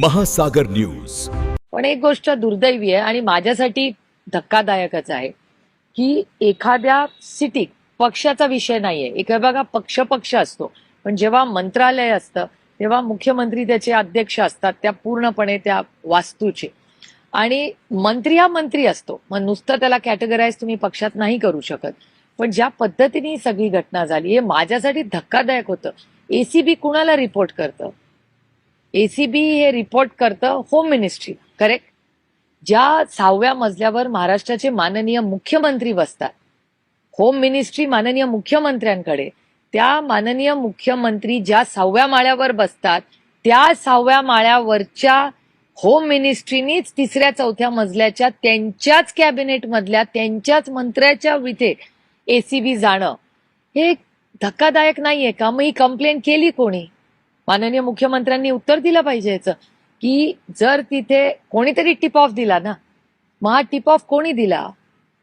महासागर न्यूज. पण एक गोष्ट दुर्दैवी आहे आणि माझ्यासाठी धक्कादायकच आहे की एखाद्या सिटीत पक्षाचा विषय नाहीये. एका बघा पक्ष पक्ष असतो. पण जेव्हा मंत्रालय असतं तेव्हा मुख्यमंत्री त्याचे अध्यक्ष असतात त्या पूर्णपणे त्या वास्तूचे. आणि मंत्री हा मंत्री असतो. मग नुसतं त्याला कॅटेगराईज तुम्ही पक्षात नाही करू शकत. पण ज्या पद्धतीने ही सगळी घटना झाली हे माझ्यासाठी धक्कादायक होतं. एसीबी कुणाला रिपोर्ट करतं? एसीबी हे रिपोर्ट करतं होम मिनिस्ट्री करेक्ट ज्या सहाव्या मजल्यावर महाराष्ट्राचे माननीय मुख्यमंत्री बसतात. होम मिनिस्ट्री माननीय मुख्यमंत्र्यांकडे. त्या माननीय मुख्यमंत्री ज्या सहाव्या माळ्यावर बसतात त्या सहाव्या माळ्यावरच्या होम मिनिस्ट्रीनीच तिसऱ्या चौथ्या मजल्याच्या त्यांच्याच कॅबिनेटमधल्या त्यांच्याच मंत्र्याच्या विथे एसीबी जाणं. हे धक्कादायक नाहीये का? मग ही कंप्लेंट केली कोणी? माननीय मुख्यमंत्र्यांनी उत्तर दिलं पाहिजे याचं की जर तिथे कोणीतरी टिप ऑफ दिला ना मग हा टिप ऑफ कोणी दिला?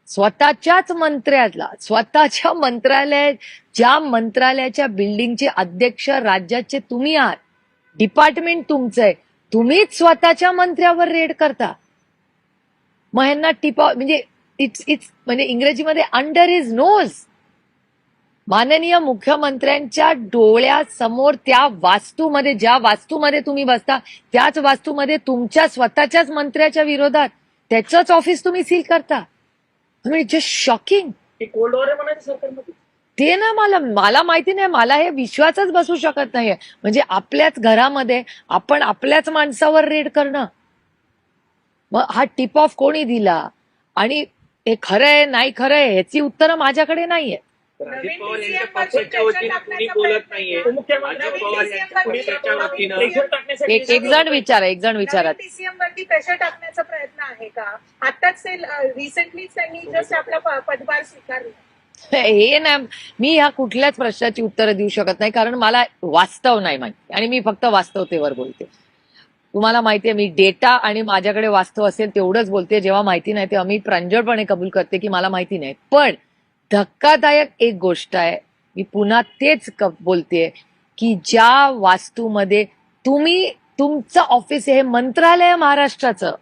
स्वतःच्याच मंत्र्याला स्वतःच्या मंत्रालय ज्या मंत्रालयाच्या बिल्डिंगचे अध्यक्ष राज्याचे तुम्ही आहात डिपार्टमेंट तुमचं आहे तुम्हीच स्वतःच्या मंत्र्यावर रेड करता. मग ह्यांना टिप ऑफ म्हणजे इट्स इट्स म्हणजे इंग्रजीमध्ये अंडर इज नोज माननीय मुख्यमंत्र्यांच्या डोळ्यासमोर त्या वास्तूमध्ये ज्या वास्तूमध्ये तुम्ही बसता त्याच वास्तूमध्ये तुमच्या स्वतःच्याच मंत्र्याच्या विरोधात त्याचंच ऑफिस तुम्ही सील करता. जस्ट शॉकिंग ते ना मला मला माहिती नाही मला हे विश्वासच बसू शकत नाहीये. म्हणजे आपल्याच घरामध्ये आपण आपल्याच माणसावर रेड करणं. मग हा टिप ऑफ कोणी दिला? आणि हे खरं आहे नाही खरं आहे ह्याची उत्तरं माझ्याकडे नाहीये. अजित पवार यांच्या पक्षाच्या वतीनं कुणी बोलत नाहीये. उपमुख्यमंत्री अजित पवार यांच्या पक्षाच्या वतीनं प्रेशर टाकण्यासाठी एक एक जण विचारा एक जण विचारा. टीसीएम वरती प्रेशर टाकण्याचा प्रयत्न आहे का? आताच ते रिसेंटली त्यांनी जस्ट आपला प- पदभार स्वीकारला. हे ना मी ह्या कुठल्याच प्रश्नाची उत्तरं देऊ शकत नाही कारण मला वास्तव नाही माहिती. आणि मी फक्त वास्तवतेवर बोलते. तुम्हाला माहितीये मी डेटा आणि माझ्याकडे वास्तव असेल तेवढंच बोलते. जेव्हा माहिती नाही तेव्हा मी प्रांजळपणे कबूल करते की मला माहिती नाही. पण धक्कादायक एक गोष्ट आहे. मी पुन्हा तेच क- बोलते की ज्या वास्तूमध्ये तुम्ही तुमचं ऑफिस हे मंत्रालय महाराष्ट्राचं.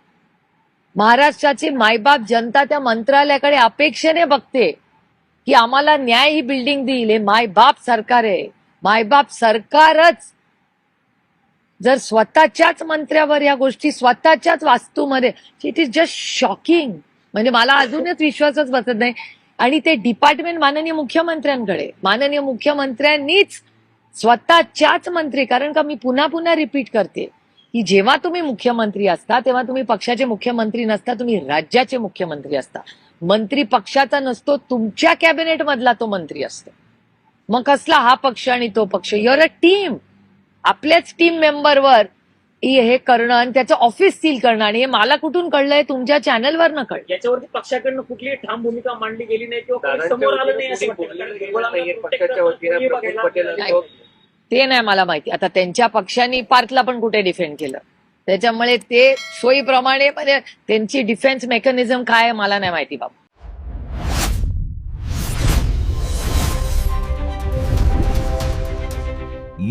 महाराष्ट्राची मायबाप जनता त्या मंत्रालयाकडे अपेक्षेने बघते की आम्हाला न्याय ही बिल्डिंग देईल. हे मायबाप सरकार आहे. मायबाप सरकारच जर स्वतःच्याच मंत्र्यावर या गोष्टी स्वतःच्याच वास्तूमध्ये इट इज जस्ट शॉकिंग म्हणजे मला अजूनच विश्वासच बसत नाही. आणि ते डिपार्टमेंट माननीय मुख्यमंत्र्यांकडे. माननीय मुख्यमंत्र्यांनीच स्वतःच्याच मंत्री कारण का मी पुन्हा पुन्हा रिपीट करते की जेव्हा तुम्ही मुख्यमंत्री असता तेव्हा तुम्ही पक्षाचे मुख्यमंत्री नसता तुम्ही राज्याचे मुख्यमंत्री असता. मंत्री पक्षाचा नसतो तुमच्या कॅबिनेट मधला तो मंत्री असतो. मग कसला हा पक्ष आणि तो पक्ष? युअर अ टीम आपल्याच टीम मेंबरवर हे करणं आणि त्याचं ऑफिस सील करणं आणि हे मला कुठून कळलंय तुमच्या चॅनलवर न कळलं याच्यावरती पक्षाकडनं कुठलीही ठाम भूमिका मांडली गेली नाही किंवा समोर आलं नाही असं वाटतं. ते नाही मला माहिती. आता त्यांच्या पक्षाने पार्थला पण कुठे डिफेंड केलं? त्याच्यामुळे ते सोयीप्रमाणे म्हणजे त्यांची डिफेन्स मेकॅनिझम काय आहे मला नाही माहिती बाबा.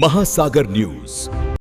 महासागर न्यूज.